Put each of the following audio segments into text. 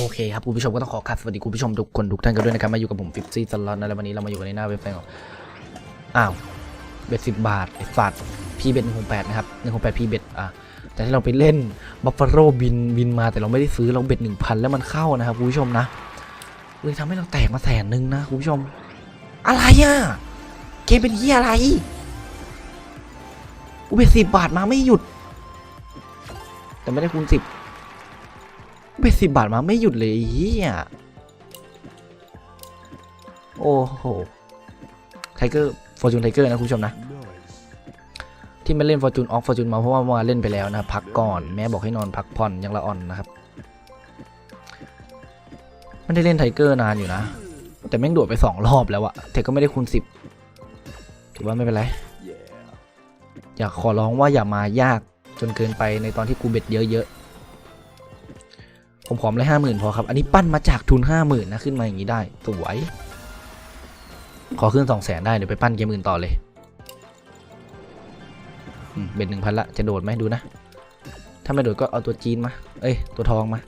โอเคครับคุณผู้ชมก็ต้องขอกราบสวัสดีคุณผู้ชมทุกคนทุกท่านกันด้วยนะครับมาอยู่กับผมฟิฟซี่ตลอดนะแล้ววันนี้เรามาอยู่กันในหน้าเว็บไซต์ของอ้าวเบ็ดสิบบาทไอ้สัตว์พีเบ็ดหนึ่งหกแปดนะครับหนึ่งหกแปดพีเบ็ดอะแต่ที่เราไปเล่นบัฟฟาโลบินบินมาแต่เราไม่ได้ซื้อเราเบ็ดหนึ่งพันแล้วมันเข้านะครับคุณผู้ชมนะเลยทำให้เราแตกมาแสนหนึ่งนะคุณผู้ชม อะไรอะเกมเป็นเฮียอะไรอุเบ็ดสิบบาทมาไม่หยุด แต่ไม่ได้คูณสิบ ไปสิบบาทมาไม่หยุดเลยอ้เฮียโอ้โหไทเกอร์ฟอร์จูนไทเกอร์นะคุณผู้ชมนะ ที่ไม่เล่นฟอร์จูนออฟฟอร์จูนมาเพราะว่าเมื่อวานเล่นไปแล้วนะพักก่อนแม่บอกให้นอนพักผ่อนยังละอ่อนนะครับไม่ได้เล่นไทเกอร์นานอยู่นะ แต่แม่งโดดไปสองรอบแล้วอะแต่ก็ไม่ได้คูณสิบถือว่าไม่เป็นไร อยากขอร้องว่าอย่ามายากจนเกินไปในตอนที่กูเบ็ดเยอะๆ ผมขอมเลยห้าหมื่นพอครับ อันนี้ปั้นมาจากทุนห้าหมื่นนะขึ้นมาอย่างนี้ได้ สวย ขอขึ้นสองแสนได้ เดี๋ยวไปปั้นเกมอื่นต่อเลยเบ็ดหนึ่งพันละ จะโดดไหมดูนะ ถ้าไม่โดดก็เอาตัวจีนมา เอ้ย ตัวทองมา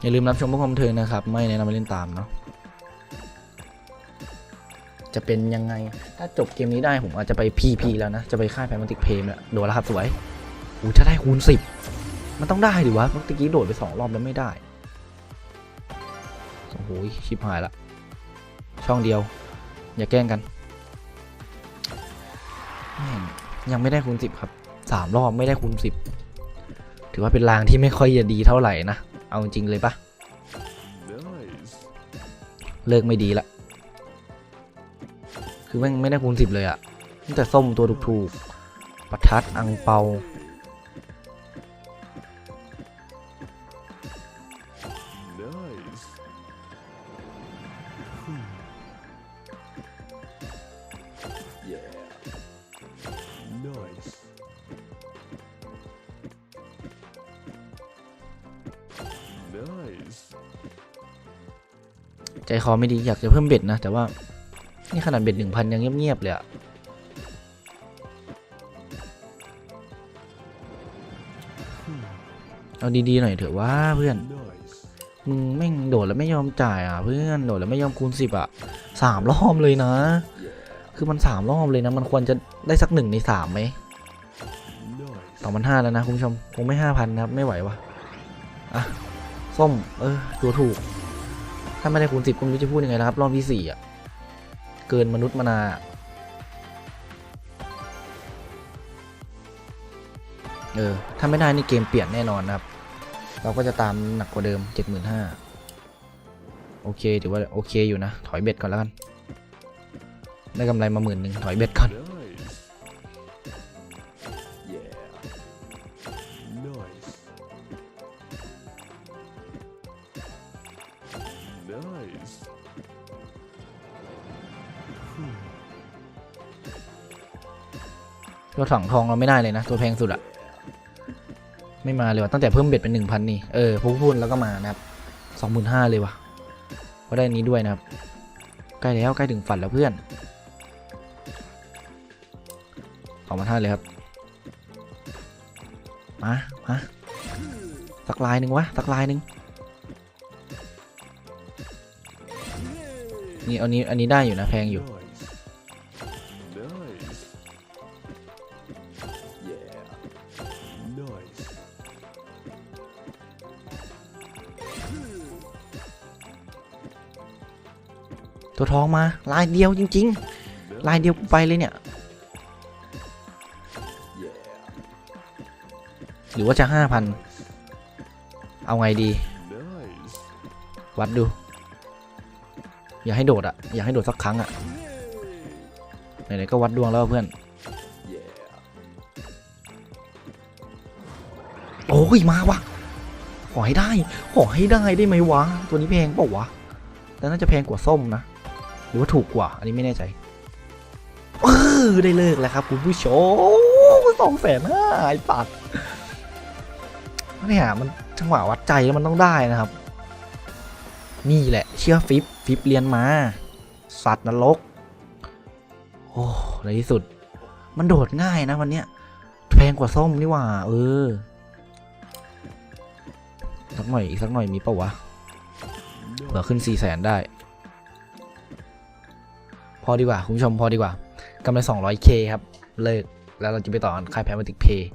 อย่าลืมรับชมพวกความเทิงนะครับ ไม่แนะนำให้เล่นตามเนาะ จะเป็นยังไง ถ้าจบเกมนี้ได้ผมอาจจะไป PP แล้วนะ จะไปค่ายแพนมันติกเพมแล้วโดดแล้วครับสวยอู้ถ้าได้คูณสิบมันต้องได้ดิวะเมื่อกี้โดดไปสองรอบแล้วไม่ได้โอ้โหชิบหายละ ช่องเดียว อย่าแกล้งกันแม่ยังไม่ได้คูณสิบครับสามรอบไม่ได้คูณสิบถือว่าเป็นรางที่ไม่ค่อยจะดีเท่าไหร่นะ เอาจริงเลยปะเลิกไม่ดีละ คือแม่งไม่ได้คูณสิบเลยอะตั้งแต่ส้มตัวถูกๆ ประทัดอังเปา Nice. Hmm. Yeah. Nice. Nice. ใจคอไม่ดีอยากจะเพิ่มเบ็ดนะ แต่ว่า นี่ขนาดเบ็ดหนึ่งพันยังเงียบๆเลยอะเอาดีๆหน่อยเถอะว่าเพื่อน Nice. มึงแม่งโดดแล้วไม่ยอมจ่ายอะเพื่อนโดดแล้วไม่ยอมคูณสิบอะสามรอบเลยนะ คือมันสามรอบเลยนะ มันควรจะได้สักหนึ่งในสามไหม Nice. สองพันห้าแล้วนะคุณผู้ชมคงไม่ห้าพันนะครับไม่ไหววะอะส้มเออตัวถูก ถ้าไม่ได้คูณสิบก็ไม่รู้จะพูดยังไงนะครับ รอบที่สี่อะ เกินมนุษย์มนาเออ ถ้าไม่ได้นี่เกมเปลี่ยนแน่นอนนะครับ เราก็จะตามหนักกว่าเดิมเจ็ดหมื่นห้าโอเคถือว่าโอเคอยู่นะ ถอยเบ็ดก่อนแล้วกัน ได้กำไรมาหมื่นหนึ่งถอยเบ็ดก่อน Nice. ตัวถังทองเราไม่ได้เลยนะ ตัวแพงสุดอะไม่มาเลยว่ะตั้งแต่เพิ่มเบ็ดเป็นหนึ่งพันนี่ เออพูพูดแล้วก็มานะครับสองหมื่นห้าเลยว่ะก็ได้นี้ด้วยนะครับ ใกล้แล้วใกล้ถึงฝันแล้วเพื่อนสองพันห้าเลยครับ มา มา สักลายหนึ่งวะ สักลายหนึ่งนี่เอานี้ อันนี้ได้อยู่นะ แพงอยู่ ตัวทองมาลายเดียวจริง ๆ ลายเดียวกูไปเลยเนี่ย หรือว่าจะห้าพันเอาไงดี วัดดู อย่าให้โดดอะอย่าให้โดดสักครั้งอะไหนๆก็วัดดวงแล้วเพื่อนโอ้ยมาวะขอให้ได้ ขอให้ได้ได้ไหมวะ ตัวนี้แพงเปล่าวะ แต่น่าจะแพงกว่าส้มนะ หรือว่าถูกกว่า อันนี้ไม่แน่ใจเออได้เลิกแล้วครับ คุณผู้ชมสองแสนห้าไอ้ปัดเนี่ยมันจังหวะวัดใจแล้วมันต้องได้นะครับ นี่แหละ เชื่อฟิปฟิปเรียนมา สัตว์นรก โอ้ในที่สุด มันโดดง่ายนะวันเนี้ยแพงกว่าส้มนี่ว่า เออ สักหน่อยอีกสักหน่อยมีปะวะเผื่อขึ้นสี่แสนได้ พอดีกว่าคุณผู้ชมพอดีกว่ากำไร 200k ครับ เลิก แล้วเราจะไปต่อนค่ายแพมติกเพย์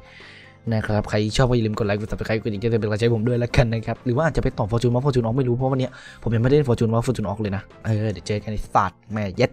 นะครับ ใครชอบก็อย่าลืมกดไลค์กดซับสไครต์กดติดตามเป็นกำลังใจผมด้วยแล้วกันนะครับ หรือว่าอาจจะไปต่อฟอร์จูนมาฟอร์จูนออกไม่รู้เพราะวันนี้ผมยังไม่ได้ฟอร์จูนมาฟอร์จูนออกเลยนะ เออ เดี๋ยวเจอกันในสัตร์แม่เย็ด